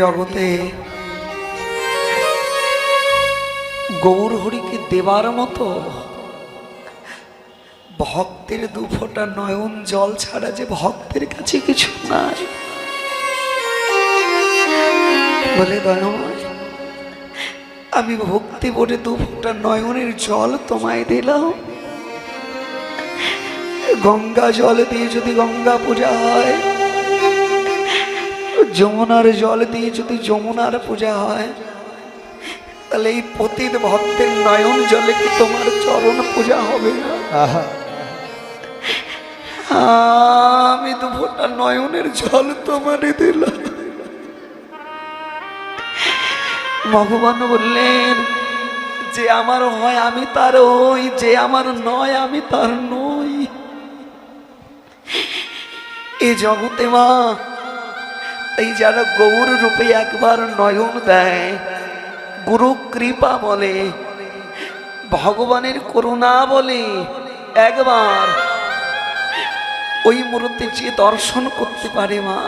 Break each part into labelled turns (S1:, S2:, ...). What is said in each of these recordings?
S1: জগতে। গৌর হরিকে দেবার মতো ভক্তের দু ফোঁটা নয়ন জল ছাড়া যে ভক্তের কাছে কিছু নাই। বলে দয়াময় আমি ভক্তি বলে দু ফোঁটা নয়নের জল তোমায় দিলাম। গঙ্গা জল দিয়ে যদি গঙ্গা পূজা হয় যমুনার জল দিয়ে যদি যমুনার পূজা হয় তাহলে এই পতিত ভক্তের নয়ন জলে কি তোমার চরণ পূজা হবে না?
S2: আহা।
S1: আমি তো ফোটা নয়নের জল তোমারে দিলাম। ভগবান বললেন যে আমার হয় আমি তার ওই যে আমার নয় আমি তার নই। এ জগতে মা এই যারা গৌর রূপে একবার নয়ন দেয়। গুরু কৃপা বলে, ভগবানের করুণা বলে একবার ওই মূর্তি যে দর্শন করতে পারে মা,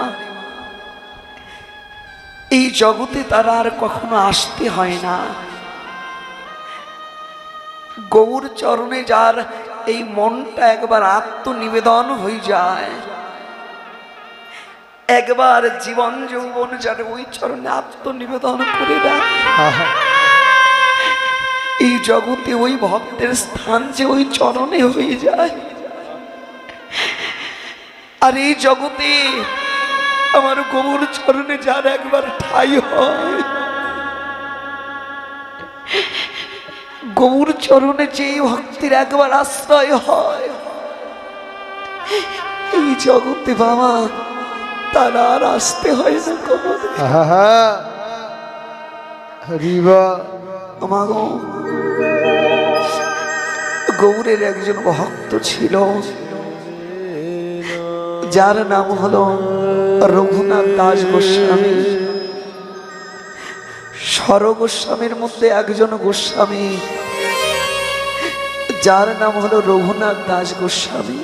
S1: এই জগতে তারা আর কখনো আসতে হয় না। গৌর চরণে যার এই মনটা একবার আত্মনিবেদন হয়ে যায়। একবার জীবন যৌবন যার ওই চরণে আত্মনিবেদন করে দেয়। এই জগতে ওই ভক্তের স্থান যে ওই চরণে হয়ে যায়। আর এই জগতে আমার গৌর চরণে যার একবার ঠাই হয়। গৌর চরণে যে ভক্তির একবার আশ্রয় হয়। এই জগতে বাবা তারা আর আসতে হয় না কবর।
S2: হরিবা
S1: আমাগো গৌরের একজন ভক্ত ছিল। যার নাম হলো রঘুনাথ দাস গোস্বামী। স্বর গোস্বামীর মধ্যে একজন গোস্বামী। যার নাম হলো রঘুনাথ দাস গোস্বামী।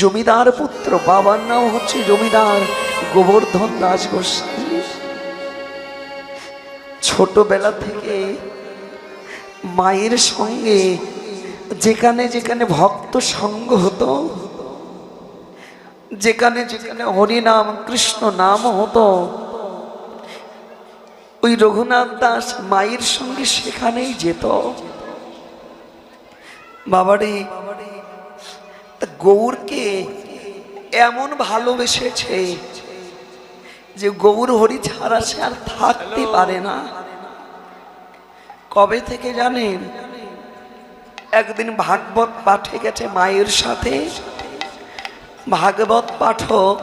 S1: জমিদার পুত্র, বাবার নাম হচ্ছে জমিদার গোবর্ধন দাস গোস্বামী। ছোটবেলা থেকে মায়ের সঙ্গে যেখানে যেখানে ভক্ত সঙ্গ হতো, যেখানে যেখানে হরিনাম কৃষ্ণ নাম হতো, ওই রঘুনাথ দাস মায়ের সঙ্গে সেখানেই যেত। বাবারে গৌরকে এমন ভালোবেসেছে যে গৌর হরি ছাড়া সে আর থাকতে পারে না। কবে থেকে জানেন? একদিন ভাগবত পাঠে গেছে মায়ের সাথে। ভাগবত পাঠক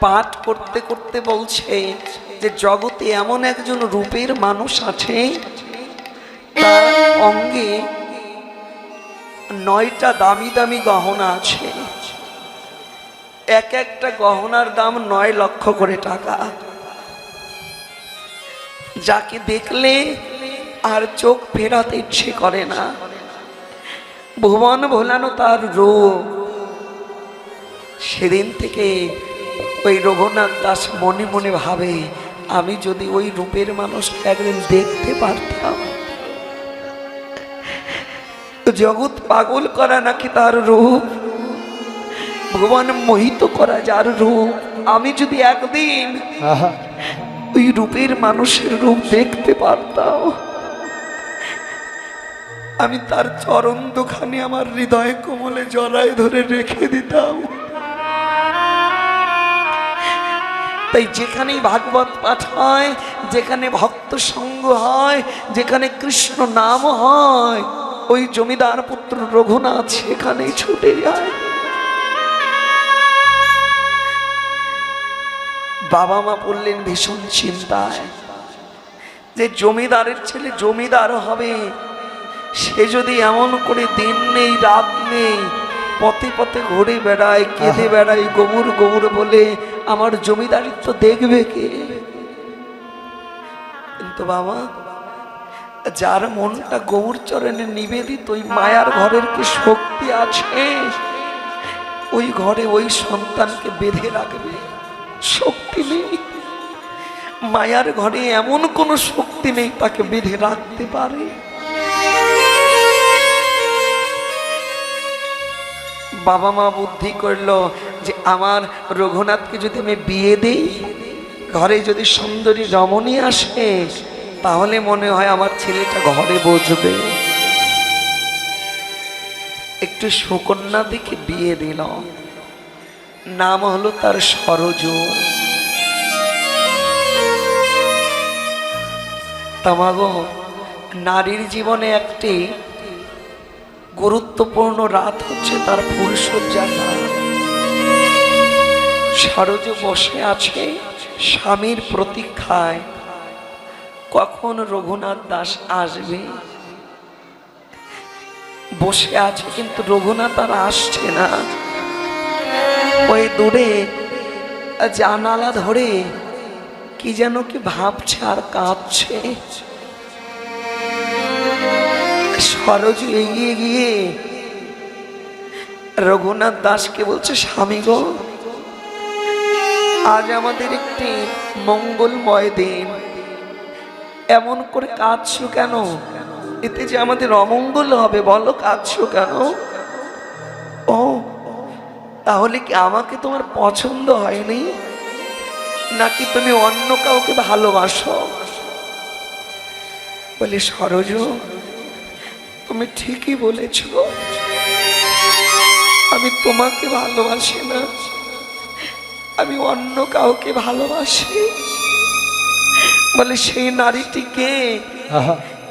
S1: পাঠ করতে করতে বলছে যে জগতে এমন একজন রূপের মানুষ আছে তার অঙ্গে নয়টা দামি দামি গহনা আছে। এক একটা গহনার দাম নয় লক্ষ করে টাকা। যাকে দেখলে আর চোখ ফেরাতে ইচ্ছে করে না। ভুবন ভোলানো তার রূপ। সেদিন থেকে ওই রঘুনাথ দাস মনে মনে ভাবে, আমি যদি ওই রূপের মানুষকে একদিন দেখতে পারতাম। জগৎ পাগল করা নাকি তার রূপ? ভগবান মোহিত করা যার রূপ? আমি যদি একদিন ওই রূপের মানুষের রূপ দেখতে পারতাম আমি তার চরণ দুখানি আমার হৃদয় কোমলে জড়ায় ধরে রেখে দিতাম। তাই যেখানেই ভাগবত পাঠ হয় যেখানে ভক্ত সঙ্গ হয় যেখানে কৃষ্ণ নাম হয় ওই জমিদার পুত্র রঘুনাথ সেখানেই ছুটে যায়। বাবা মা পড়লেন ভীষণ চিন্তায় যে জমিদারের ছেলে জমিদার হবে সে যদি এমন করে দিন নেই রাত নেই পথে পথে ঘুরে বেড়ায় কেঁদে বেড়ায় গোবর গোবর বলে আমার জমিদারিত্ব দেখবে কে? কিন্তু বাবা যার মনটা গৌর চরণে নিবেদিত, ওই মায়ার ঘরের কি শক্তি আছে? ওই ঘরে ওই সন্তানকে বেঁধে রাখবে? শক্তি নেই। মায়ার ঘরে এমন কোনো শক্তি নেই তাকে বেঁধে রাখতে পারে? বাবা মা বুদ্ধি করল যে, আমার রঘুনাথকে যদি আমি বিয়ে দিই, ঘরে যদি সুন্দরী রমণী আসে তাহলে মনে হয় আমার ছেলেটা ঘরে বসবে। একটু সুকন্যা দিকে বিয়ে দিল। নাম হলো তার সরজ। তামাগো নারীর জীবনে একটি গুরুত্বপূর্ণ রাত হচ্ছে তার ফুলসজ্জার রাত সরজ বসে আছে, স্বামীর প্রতীক্ষায়। কখন রঘুনাথ দাস আসবে? বসে আছে কিন্তু রঘুনাথ আর আসছে না। ওই দূরে জানালা ধরে কি যেন কি ভাবছে আর কাঁপছে। সরজ এগিয়ে গিয়ে রঘুনাথ দাসকে বলছে, স্বামী গো, আজ আমাদের একটি মঙ্গলময় দিন। এমন করে কাঁদছো কেন? এতে যে আমাদের অমঙ্গল হবে, বলো কাঁদছো কেন? ও, তাহলে কি আমাকে তোমার পছন্দ হয়নি? নাকি তুমি অন্য কাউকে ভালোবাসো? বলে, সরজ, তুমি ঠিকই বলেছ। আমি তোমাকে ভালোবাসি না। আমি অন্য কাউকে ভালোবাসি। বলে সেই নারীটিকে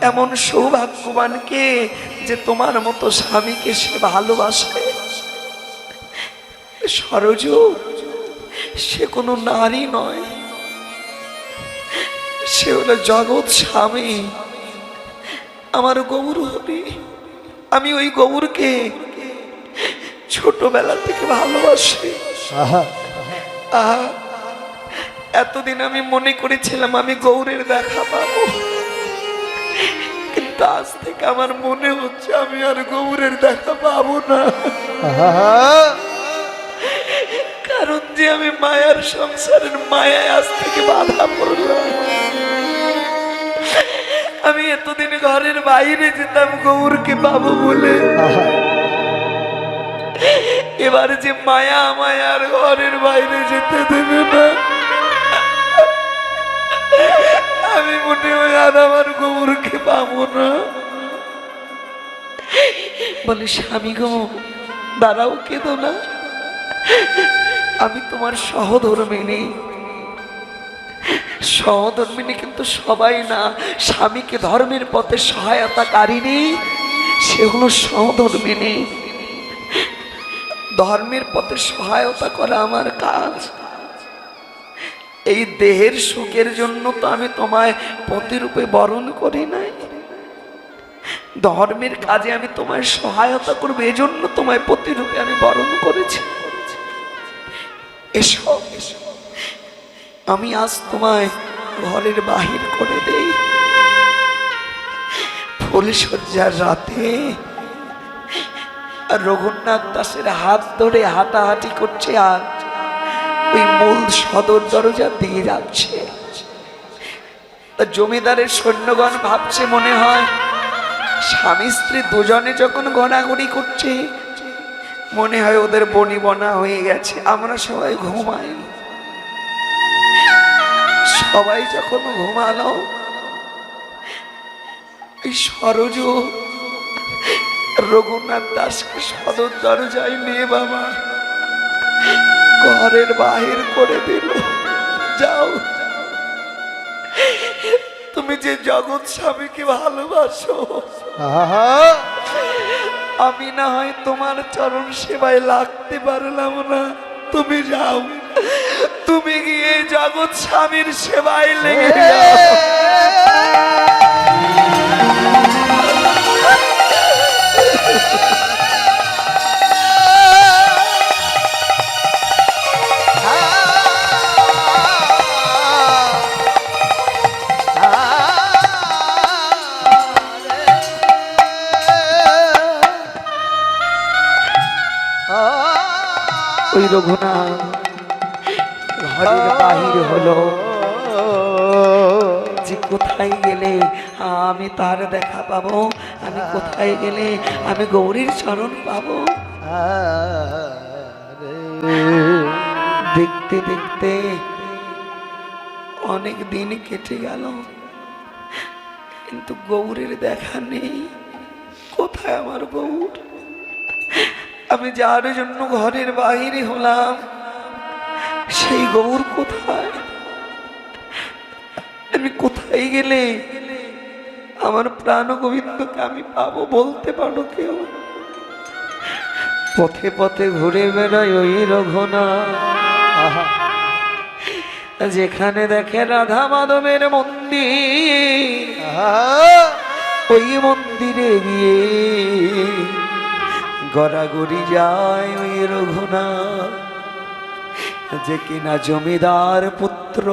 S1: এমন সৌভাগ্যবান কে যে তোমার মতো স্বামীকে সে ভালোবাসে। সরজ সে কোনো নারী নয়। সে হলো জগৎ স্বামী। আমার গৌর হরি আমি ওই গৌরকে ছোটবেলা থেকে ভালোবাসি। আহা। এতদিন আমি মনে করেছিলাম আমি গৌরের দেখা পাবো। কিন্তু আজ থেকে আমার মনে হচ্ছে আমি আর গৌরের দেখা পাবো না। কারণ যে আমি মায়ার সংসারের মায়ায় আজ থেকে বাধা পড়লাম। আমি এতদিন ঘরের বাইরে যেতাম গৌরকে পাবো বলে। এবার যে মায়া আমায় আর ঘরের বাইরে যেতে দেবে না। আমি মনে হয় আর আমার গৌরকে পাবো না। বলে, স্বামী গো, দাঁড়াও, কেঁদো না। আমি তোমার সহধর্মিনী সহধর্মিনী কিন্তু সবাই না। স্বামীকে ধর্মের পথে সহায়তাকারিনী সে হলো সহধর্মিনী ধর্মের পথে সহায়তা করা আমার কাজ। এই দেহের সুখের জন্য তো আমি তোমায় পতিরূপে বরণ করি নাই। ধর্মের কাজে আমি তোমায় সহায়তা করব, এজন্য তোমায় প্রতিরূপে আমি বরণ করেছি। এসো, আমি আজ তোমায় ঘরের বাহির করে দেই। ফুলসজ্জার রাতে রঘুনাথ দাসের হাত ধরে হাঁটাহাঁটি করছে আর ওই মূল সদর দরজা দিয়ে যাচ্ছে। জমিদারের সৈন্যগণ ভাবছে মনে হয়, স্বামী স্ত্রী দুজনে যখন গড়াগড়ি করছে, মনে হয় ওদের বনি বনা হয়ে গেছে, আমরা সবাই ঘুমাই। সবাই যখন ঘুমালো সরজ রঘুনাথ দাসকে সদর দরজায় নিয়ে বাবা ঘরের বাহির করে দিল। যাও। তুমি যে জগৎ স্বামীকে ভালোবাসো আমি না হয় তোমার চরণ সেবায় লাগতে পারলাম না। তুমি যাও। তুমি গিয়ে জগৎ স্বামীর সেবায় লেগে যাও। রঘুনাথ কোথায় গেলে আমি তার দেখা পাবো? আমি কোথায় গেলে আমি গৌরীর চরণ পাবো? দেখতে দেখতে অনেক দিন কেটে গেল। কিন্তু গৌরের দেখা নেই। কোথায় আমার গৌর? আমি যার জন্য ঘরের বাহিরে হলাম সেই গৌর কোথায়? আমি কোথায় গেলে আমার প্রাণ গোবিন্দকে আমি পাবো বলতে পারো কেউ? পথে পথে ঘুরে বেড়াই ওই রঘনা যেখানে দেখে রাধা মাধবের মন্দির ওই মন্দিরে গিয়ে গড়াগড়ি যায় ওই রঘুনা যে কিনা জমিদার পুত্র,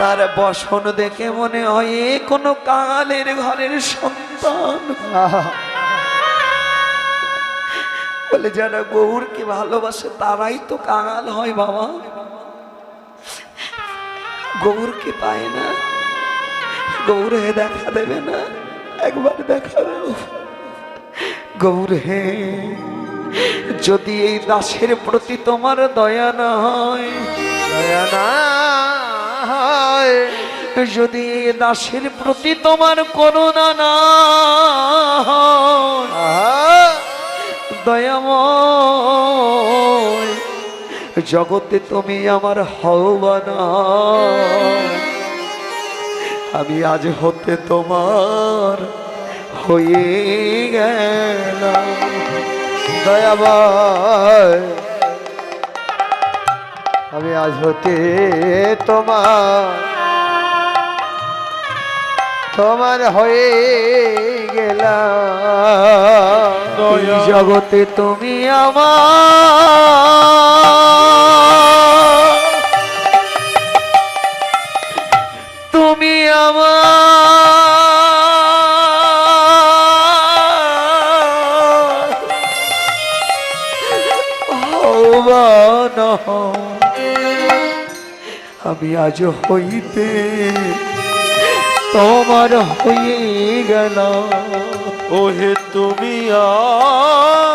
S1: তার বসন দেখে মনে হয় কোনো কালের ঘরের সন্তান। বলে, যারা গৌরকে ভালোবাসে, তারাই তো কাঙাল হয় বাবা। গৌরকে পায় না গৌর দেখা দেবে না, একবার দেখা দাও গৌর হে যদি এই দাসের প্রতি তোমার দয়া না হয় যদি এই দাসের প্রতি তোমার করুণা না হয় দয়াময় জগতে তুমি আমার হওয়ানা আমি আজ হতে তোমার হয়ে গেলাম
S2: দয়াময় আমি আজ হতে তোমার তোমার হয়ে গেলাম।
S1: জগতে তুমি আমার তুমি আমার। আমি আজ হইতে তোমার হয়ে গেল
S3: ওহে তুমি আমার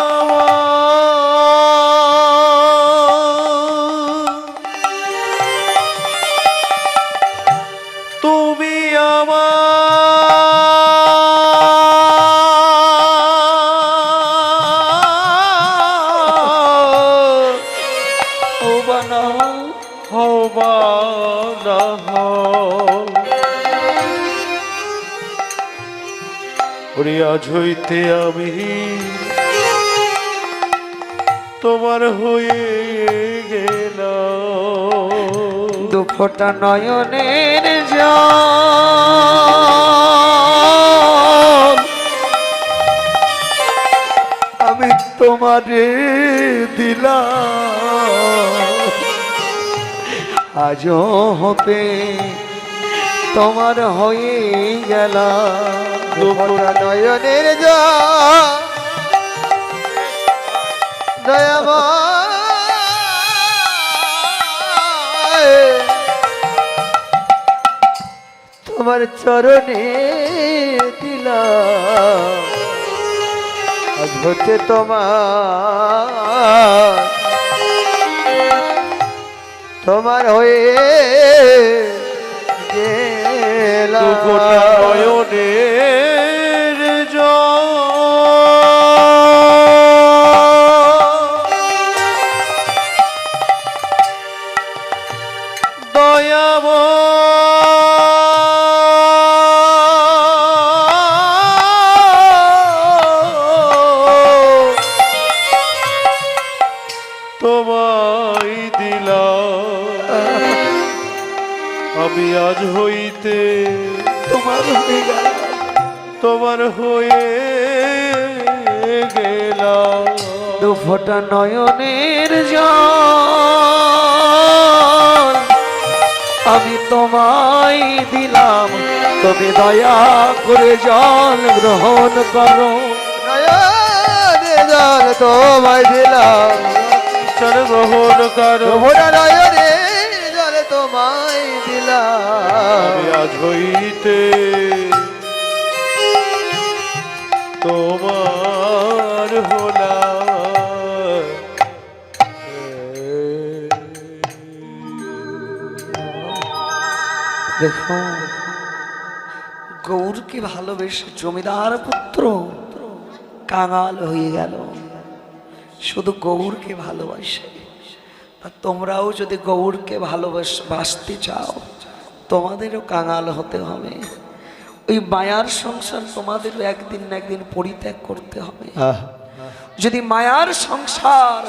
S3: ওরে আজ হইতে আমি তোমার হয়ে গেলাম।
S1: দু ফোঁটা নয়নের আমি তোমারে দিলাম। আজ হতে তোমার হয়ে
S2: দুপুরা নয়নের দয়াময়। তোমার চরণে আজ হতে তোমার তোমার হয়ে
S3: দুফোঁটা
S2: গেলাম
S3: নয়নের জল
S1: ফোঁটা নয়নের জল আমি তোমায় দিলাম। তুমি দয়া করে জল গ্রহণ করো।
S2: জল তোমায় দিলাম।
S3: চল গ্রহণ করো।
S2: ভোরা নয়নে জল তোমায় দিলাম।
S3: আজ হইতে
S1: দেখো। গৌরকে ভালোবেসে জমিদার পুত্র? কাঙাল হয়ে গেল। শুধু গৌরকে ভালোবাসে। তোমরাও যদি গৌরকে ভালোবাস বাসতে চাও তোমাদেরও কাঙাল হতে হবে। ওই মায়ার সংসার তোমাদেরও একদিন না একদিন পরিত্যাগ করতে হবে। যদি মায়ার সংসার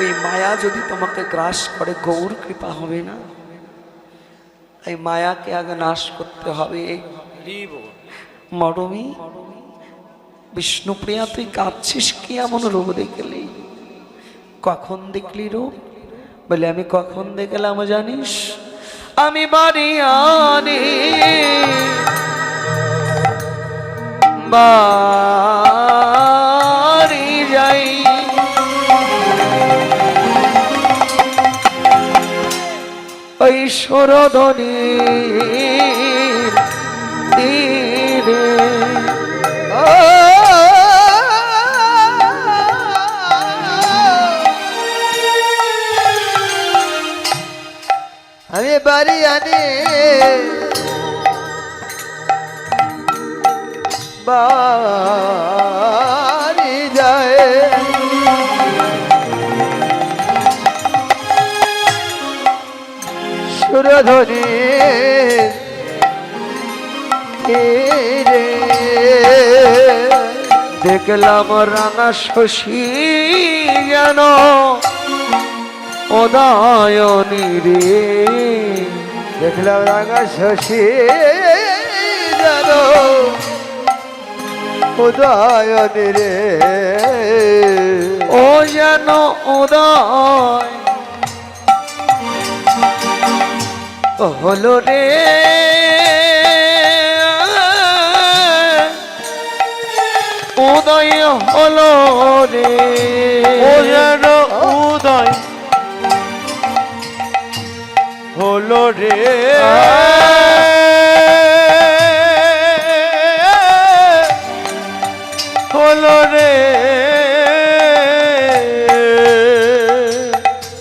S1: ওই মায়া যদি তোমাকে গ্রাস করে গৌর কৃপা হবে না। এই মায়াকে আগে নাশ করতে হবে। মরমি, বিষ্ণুপ্রিয়া, তুই কাঁদছিস কি এমন রূপ দেখলি? কখন দেখলি রূপ? বলে, আমি কখন দেখলাম জানিস? আমি বাড়ি আনি বাড়ি ওই সরধনী তীরে
S2: আমি বাড়ি আনি। বাড়ি সুরধ্বনি। তীরে
S1: দেখলাম রাঙা শশী যেন উদয়নী রে।
S2: দেখলাম রাঙা শশী যেন উদয়ন রে।
S1: ও যেন উদয় হলো রে। উদয় হলো রে।
S3: উদয় হলো রে। হলো রে।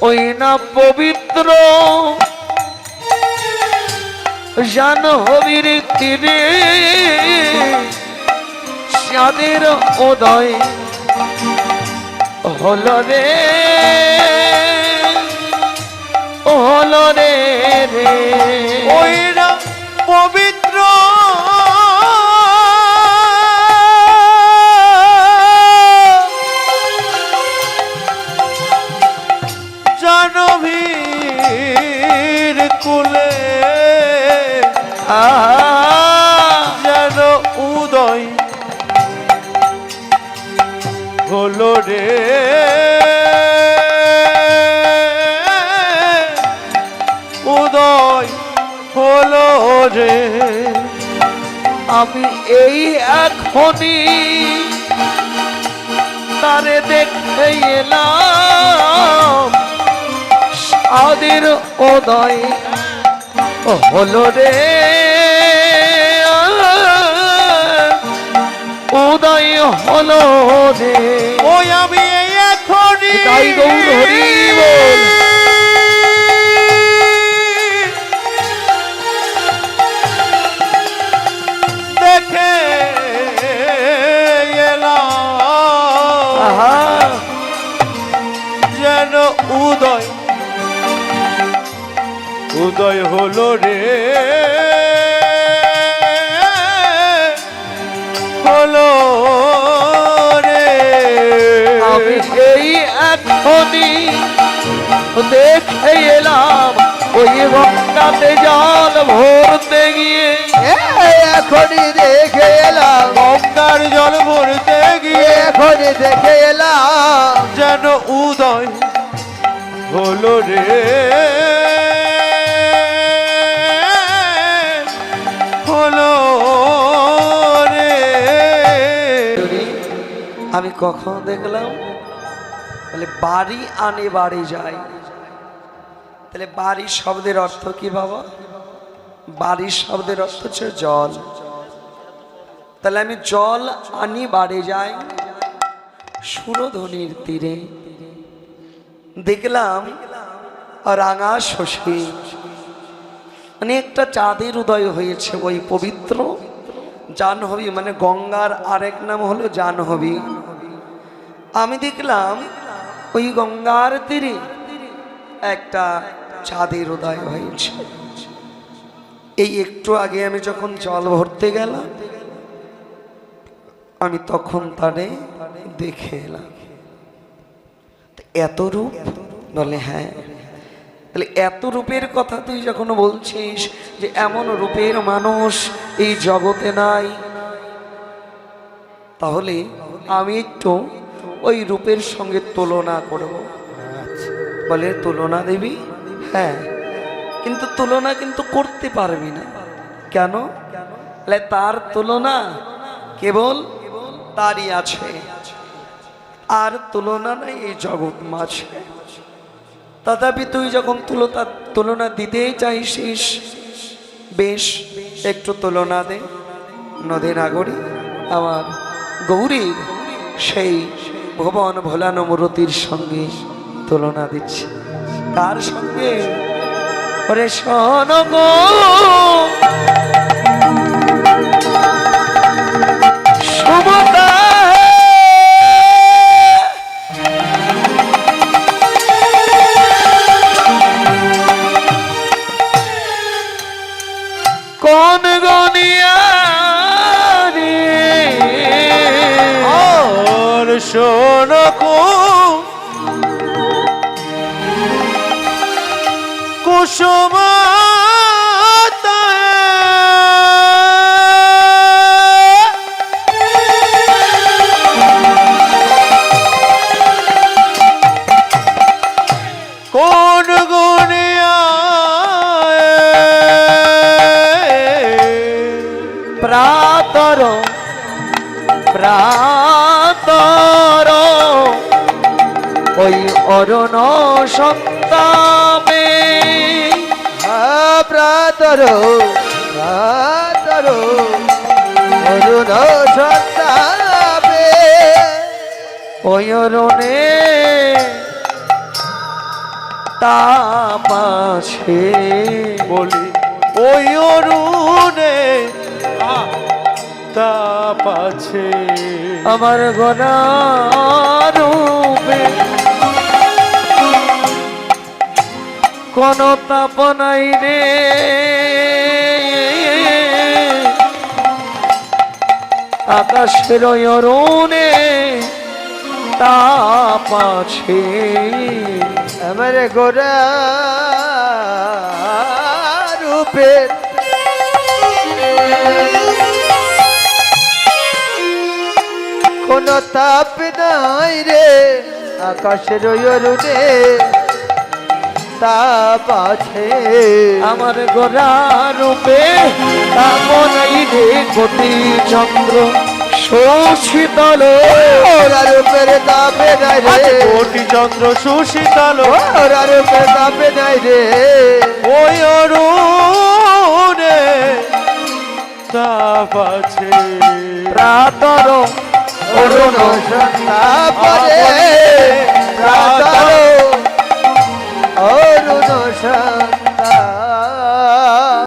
S1: ওই না পবিত্র জানহবীর তীরে চাঁদের উদয় হল রে হল রে রে।
S3: ওই রে
S1: আমি এই এখনই তারে দেখতে এলাম। সাদের উদয় হলো রে। উদয় হলো রে।
S3: ওই আমি এই এখনই
S1: তাই গৌর হরি বল।
S3: উদয় হলো রে। হলো রে।
S1: আমি এই এখনই দেখে এলাম ওই গঙ্গাতে জল ভরতে গিয়ে
S2: এখনই দেখে এলাম।
S3: গঙ্গার জল ভরতে গিয়ে
S2: এখনই দেখে এলাম।
S3: যেন উদয় হলো রে।
S1: আমি কখন দেখলাম? বলে, বাড়ি আনে বাড়ি যাই। তাহলে বাড়ি শব্দের অর্থ কি বাবা? বাড়ির শব্দের অর্থ হচ্ছে জল। তাহলে আমি জল আনি বাড়ি যাই। সুরধ্বনির তীরে। দেখলাম রাঙা শশী। মানে একটা চাঁদের উদয় হয়েছে ওই পবিত্র জাহ্নবী মানে গঙ্গার আরেক নাম হলো জাহ্নবী। আমি দেখলাম ওই গঙ্গার তীরে একটা চাঁদের উদয় হয়েছে। এই একটু আগে আমি যখন জল ভরতে গেলাম, আমি তখন তারে দেখে এলাম। এত রূপ? বলে হ্যাঁ। তাহলে এত রূপের কথা তুই যখন বলছিস যে এমন রূপের মানুষ এই জগতে নাই, তাহলে আমি একটু ওই রূপের সঙ্গে তুলনা করব। বলে, তুলনা দেবী? হ্যাঁ কিন্তু তুলনা কিন্তু করতে পারবি না। কেন? তার তুলনা কেবল তারই আছে। আর তুলনা নাই এই জগৎ মাঝে। তথাপি তুই যখন তুলতা, তুলনা দিতেই চাইছিস, বেশ, একটু তুলনা দে। নদী নাগরী, আমার গৌরীর সেই ভুবন ভোলানো মূরতির সঙ্গে তুলনা দিচ্ছে। তার সঙ্গে ওরে শোন গো। সমতা। কোন গনিয়া
S3: শোনকো কুসুম
S1: ওই অরণ সন্তাপে।
S2: প্রাতর প্রাতর অরুণ সন্তাপে।
S1: ওই অরণে তাপ
S3: বলি ওই অরুণে তাপ আছে।
S1: আমার গণারূপে কোন তাপ নাই রে। আকাশের অরুণে তাপ আছে।
S2: আমার গোরা রূপে কোন তাপ নাই রে। আকাশের অরুণে তাপ আছে
S1: আমার গোরা রূপে তাপ নাই রে কোটি চন্দ্র
S2: ওরা রূপের তাপে নাই রে।
S3: কোটি চন্দ্র সুশীতল
S2: রূপের তাপে নাই রে।
S3: ওই অরুণে তাপ আছে
S1: প্রাতর
S2: অরুণ সন্তাপরে প্রাতর অরুণ